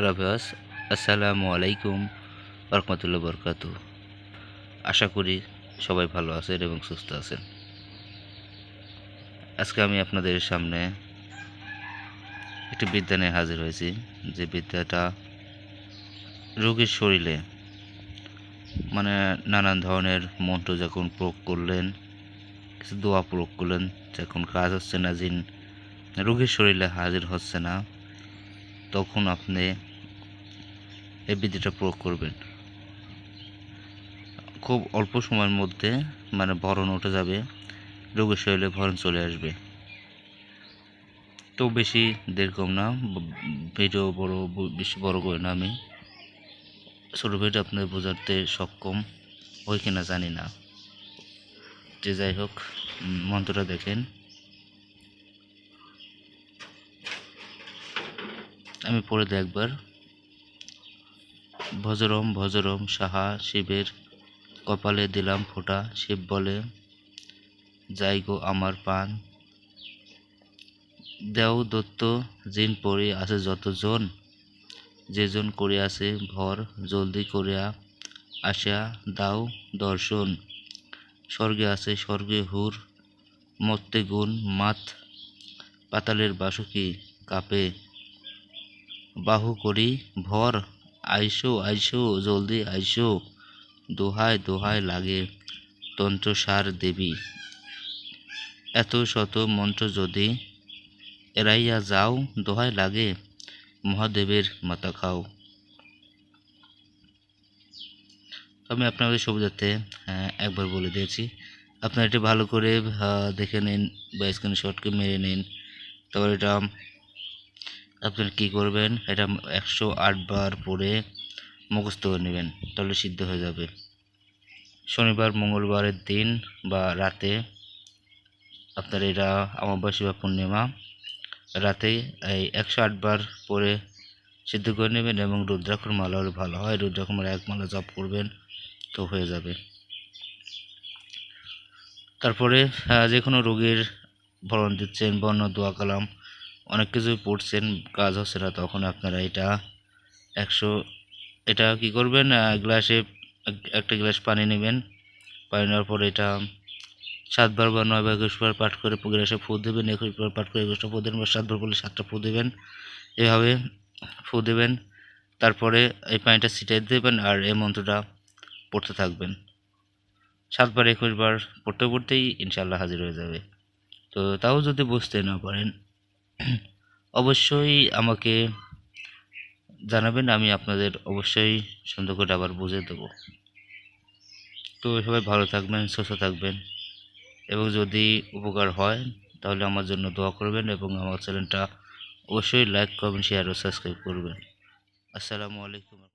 Hello ভিওস আসসালামু আলাইকুম রহমতুল্লাহ বরকাতু আশা করি সবাই ভালো আছেন এবং সুস্থ আছেন। আজকে আমি আপনাদের সামনে একটি বিদ্যা নিয়ে হাজির হয়েছি। যে বিদ্যাটা রোগীর শরীরে মানে নানান ধরনের মন্ত্র যখন প্রয়োগ করলেন, কিছু দোয়া প্রয়োগ করলেন, যখন কাজ হচ্ছে না জিন রোগীর শরীরে হাজির হচ্ছে না, তখন আপনি এই বিদ্যুৎটা প্রয়োগ করবেন। খুব অল্প সময়ের মধ্যে মানে ভরণ উঠে যাবে, রোগের শরীরে ভরণ চলে আসবে। তো বেশি দেরকম না, ভিডিও বড়, বেশি বড় করে না আমি। ছোটো ভিডিও আপনাদের বোঝাতে সক্ষম হই কিনা জানি না। যে যাই হোক, মন্ত্রটা দেখেন। আমি পড়ে দিই একবার। ভজরম ভজরম সাহা শিবের কপালে দিলাম ফোঁটা। শিব বলে, যাই গো আমার পান। দেও দত্ত, জিন পড়ে আছে যতজন। যেজন করে আছে ভর, জলদি করিয়া আসিয়া দাও দর্শন। স্বর্গে আছে স্বর্গে হুর, মত্তে গুণ মাত। পাতালের বাসুকি কাপে। বাহু করি ভর আইসো আইসো জলদি আইসো। দোহায় দোহায় লাগে তন্ত্রসার দেবী। এত শত মন্ত্র যদি এড়াইয়া যাও দোহায় লাগে মহাদেবের মাথা খাও। আমি আপনাদের সুবিধার্থে হ্যাঁ, একবার বলে দিয়েছি। আপনারা এটা ভালো করে দেখে নিন বা স্ক্রিনশটকে মেরে নিন। তারপর এটা আপনারা কী করবেন, এটা একশো বার পরে মুখস্থ করে নেবেন, তাহলে সিদ্ধ হয়ে যাবে। শনিবার, মঙ্গলবারের দিন বা রাতে আপনার এটা অমাবস্যা বা পূর্ণিমা, রাতে এই একশো বার পরে সিদ্ধ করে নেবেন এবং রুদ্রাক্ষর মালা হলে ভালো হয়, রুদ্রাক্ষর মালা এক মালা জপ করবেন তো হয়ে যাবে। তারপরে যে কোনো রোগীর ভরণ দিচ্ছেন, বর্ণ, দোয়া, কালাম অনেক কিছু পড়ছেন, কাজ হচ্ছে না, তখন আপনারা এটা একশো, এটা কি করবেন গ্লাসে একটা গ্লাস পানি নেবেন, পানি নেওয়ার পরে এটা সাতবার বা নয় বা একুশবার পাঠ করে গ্লাসে ফু দেবেন, একুশবার পাঠ করে একুশটা ফু দেবেন বা সাতবার বলে সাতটা ফু দেবেন, এভাবে ফু দেবেন, তারপরে এই পানিটা ছিটিয়ে দেবেন আর এই মন্ত্রটা পড়তে থাকবেন। সাতবার, একুশবার পড়তে পড়তেই ইনশাল্লাহ হাজির হয়ে যাবে। তো তাও যদি বুঝতে না পারেন অবশ্যই আমাকে জানাবেন, আমি আপনাদের অবশ্যই সুন্দর করে আবার বুঝিয়ে দেবো। তো সবাই ভালো থাকবেন, সুস্থ থাকবেন। এবং যদি উপকার হয়, তাহলে আমার জন্য দোয়া করবেন এবং আমার চ্যানেলটা অবশ্যই লাইক করবেন শেয়ার ও সাবস্ক্রাইব করবেন। আসসালামু আলাইকুম।